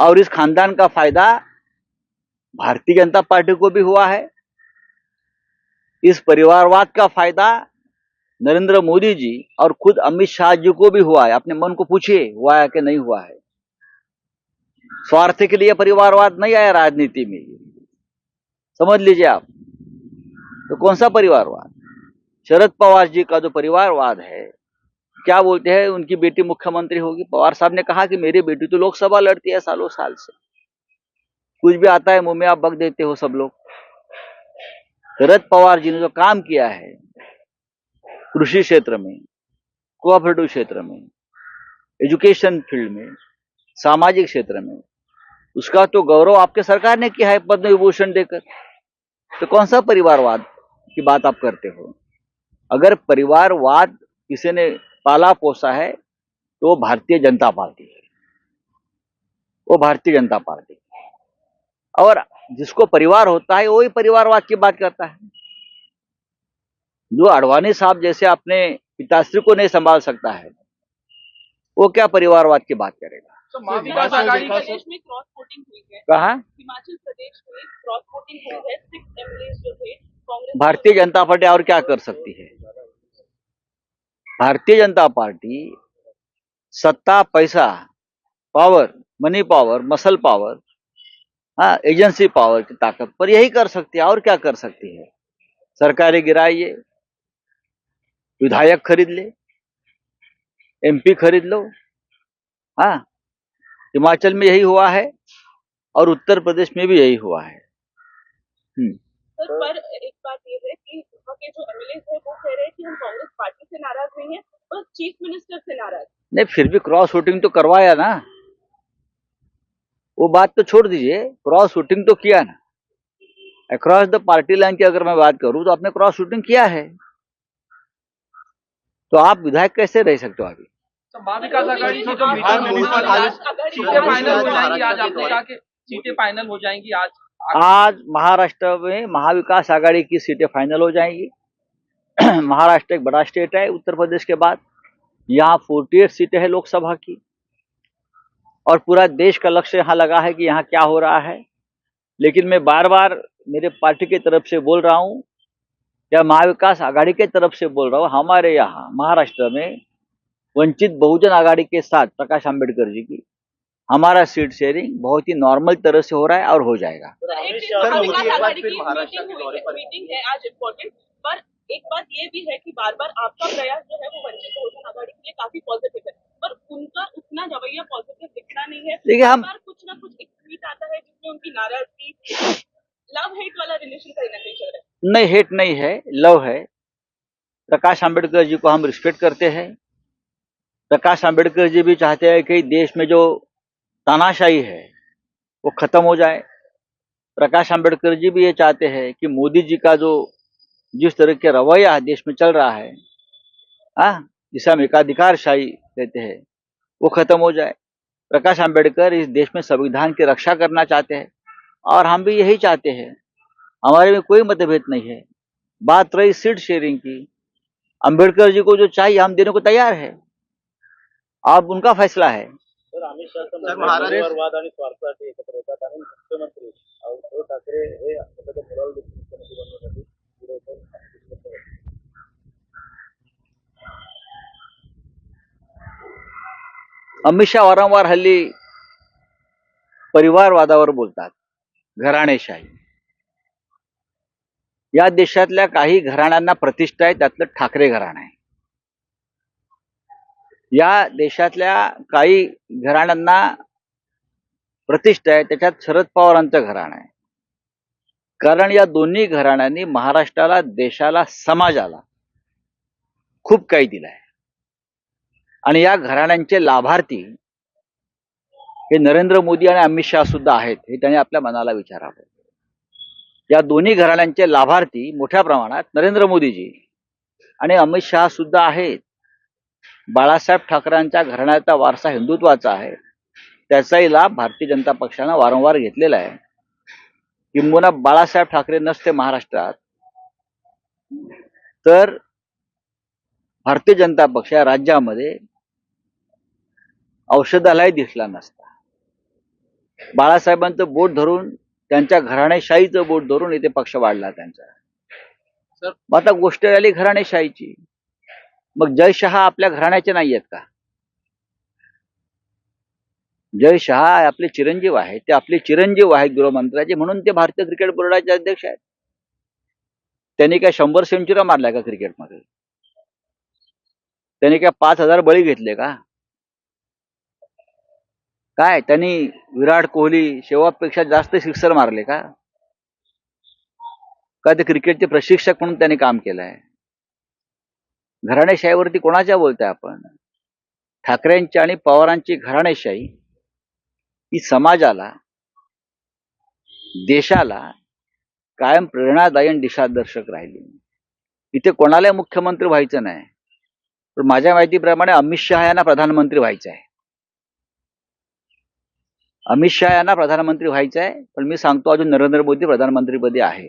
और इस खानदान का फ़ायदा भारतीय जनता पार्टी को भी हुआ है। इस परिवारवाद का फ़ायदा नरेंद्र मोदी जी और खुद अमित शाह जी को भी हुआ है। अपने मन को पूछिए, हुआ है कि नहीं हुआ है? स्वार्थ के लिए परिवारवाद नहीं आया राजनीति में। समझ लीजिए आप तो कौन सा परिवारवाद? शरद पवार जी का जो परिवारवाद है क्या बोलते हैं, उनकी बेटी मुख्यमंत्री होगी। पवार साहब ने कहा कि मेरी बेटी तो लोकसभा लड़ती है सालों साल से। कुछ भी आता है मुँह में, आप बक देते हो सब लोग। शरद पवार जी ने जो काम किया है, कृषि क्षेत्र में, कोऑपरेटिव क्षेत्र में, एजुकेशन फ़ील्ड में, सामाजिक क्षेत्र में, उसका तो गौरव आपके सरकार ने किया है पद्म विभूषण देकर। तो कौन सा परिवारवाद की बात आप करते हो? अगर परिवारवाद किसी ने पाला पोसा है तो भारतीय जनता पार्टी है। वो भारतीय जनता पार्टी और जिसको परिवार होता है वही परिवारवाद की बात करता है। जो अडवाणी साहब जैसे अपने पिताश्री को नहीं संभाल सकता है वो क्या परिवारवाद की बात करेगा? तो महाविकास आघाड़ी का प्रदेश में क्रॉस वोटिंग हुई है। कहा? हिमाचल प्रदेश में क्रॉस वोटिंग हुई है सिक्स एमएलए जो थे कांग्रेस भारतीय जनता पार्टी और क्या कर सकती है? भारतीय जनता पार्टी, सत्ता, पैसा power money power muscle power हाँ एजेंसी पावर की ताकत पर यही कर सकती है, और क्या कर सकती है? सरकारें गिराइए, विधायक खरीद ले एमपी खरीद लो हाँ हिमाचल में यही हुआ है, और उत्तर प्रदेश में भी यही हुआ है। हम्म। सर, पर एक बात ये है कि वहाँ के जो एमएलए है, वो कह रहे हैं कि हम कांग्रेस पार्टी से नाराज़ नहीं है और चीफ मिनिस्टर से नाराज़। हैं। नहीं फिर भी क्रॉस वोटिंग तो करवाया ना। वो बात तो छोड़ दीजिए क्रॉस वोटिंग तो किया ना। अक्रॉस द पार्टी लाइन की अगर मैं बात करूँ तो आपने क्रॉस वोटिंग किया है। तो आप विधायक कैसे रह सकते हो अभी तो महाविकास आघाड़ी की जो मीटिंग हुई आज आघाड़ी- सीटें फाइनल जाएँगी आज आपने कहा कि सीटें फाइनल हो जाएँगी आज आज महाराष्ट्र में महाविकास आघाड़ी की सीटें फाइनल हो जाएँगी। महाराष्ट्र एक बड़ा स्टेट है उत्तर प्रदेश के बाद। यहाँ 48 सीटें हैं लोकसभा की और पूरा देश का लक्ष्य यहाँ लगा है कि यहाँ क्या हो रहा है लेकिन मैं बार बार मेरे पार्टी की तरफ़ से बोल रहा हूँ या महाविकास आघाड़ी के तरफ़ से बोल रहा हूँ हमारे यहाँ महाराष्ट्र में वंचित बहुजन आघाड़ी के साथ प्रकाश आंबेडकर जी की हमारा सीट शेयरिंग बहुत ही नॉर्मल तरह से हो रहा है और हो जाएगा एक बात ये भी है कि बार बार आपका प्रयास जो है वो वंचित बहुजन आघाड़ी के लिए काफ़ी पॉजिटिव है। पर उनका उतना रवैया पॉजिटिव दिखना नहीं है। देखिए, हम- बार कुछ ना कुछ एक ट्वीट आता है जिसमें उनकी नाराज़गी लव हेट वाला रिलेशन कहीं ना कहीं चल रहा है। नहीं हेट नहीं है लव है। प्रकाश आंबेडकर जी को हम रिस्पेक्ट करते हैं। प्रकाश आंबेडकर जी भी चाहते हैं कि देश में जो तानाशाही है वो खत्म हो जाए। प्रकाश आंबेडकर जी भी ये चाहते हैं कि मोदी जी का जो जिस तरह के रवैया देश में चल रहा है हाँ जिसे हम एकाधिकारशाही कहते हैं वो खत्म हो जाए। प्रकाश आंबेडकर इस देश में संविधान की रक्षा करना चाहते हैं और हम भी यही चाहते हैं। हमारे में कोई मतभेद नहीं है। बात रही सीट शेयरिंग की। अंबेडकर जी को जो चाहिए हम देने को तैयार है। अब उनका फैसला है। मुख्यमंत्री। उद्धव ठाकरे अमित शहा वारंवार हल्ली परिवारवादावर बोलतात. घराणेशाही या देशातल्या काही घराण्यांना प्रतिष्ठा आहे त्यातलं ठाकरे घराणं आहे. या देशातल्या काही घराण्यांना प्रतिष्ठा आहे त्याच्यात शरद पवारांचं घराणं आहे. कारण या दोन्ही घराण्यांनी महाराष्ट्राला देशाला समाजाला खूप काही दिलं आहे आणि या घराण्यांचे लाभार्थी हे नरेंद्र मोदी आणि अमित शहा सुद्धा आहेत हे त्यांनी आपल्या मनाला विचारावं. या दोन्ही घराण्यांचे लाभार्थी मोठ्या प्रमाणात नरेंद्र मोदीजी आणि अमित शहा सुद्धा आहेत. बाळासाहेब ठाकरेंच्या घराण्याचा वारसा हिंदुत्वाचा आहे. त्याचाही लाभ भारतीय जनता पक्षानं वारंवार घेतलेला आहे. किंबहुना बाळासाहेब ठाकरे नसते महाराष्ट्रात तर भारतीय जनता पक्ष या राज्यामध्ये औषधालय दिसला नसता. बाळासाहेबांचं बोट धरून त्यांच्या घराणेशाहीचं बोट धरून इथे पक्ष वाढला त्यांचा. सर. मग आता गोष्ट आली घराणेशाहीची. मग जय शहा आपल्या घराण्याचे नाही आहेत का? जय शहा आपले चिरंजीव आहेत. ते आपले चिरंजीव आहेत गृहमंत्र्याचे म्हणून ते भारतीय क्रिकेट बोर्डाचे अध्यक्ष आहेत. त्यांनी काय शंभर सेंचुऱ्या मारल्या का क्रिकेटमध्ये? त्यांनी काय पाच हजार बळी घेतले का? काय त्यांनी विराट कोहली शेवटपेक्षा जास्त सिक्सर मारले का? का ते क्रिकेटचे प्रशिक्षक म्हणून त्यांनी काम केलं आहे घराणेशाहीवरती कोणाच्या बोलताय आपण? ठाकरेंची आणि पवारांची घराणेशाही ही समाजाला देशाला कायम प्रेरणादायी आणि दिशादर्शक राहिली. इथे कोणालाही मुख्यमंत्री व्हायचं नाही. पण माझ्या माहितीप्रमाणे अमित शहा यांना प्रधानमंत्री व्हायचं आहे. अमित शहा यांना प्रधानमंत्री व्हायचं आहे पण मी सांगतो अजून नरेंद्र मोदी प्रधानमंत्रीपदी आहे.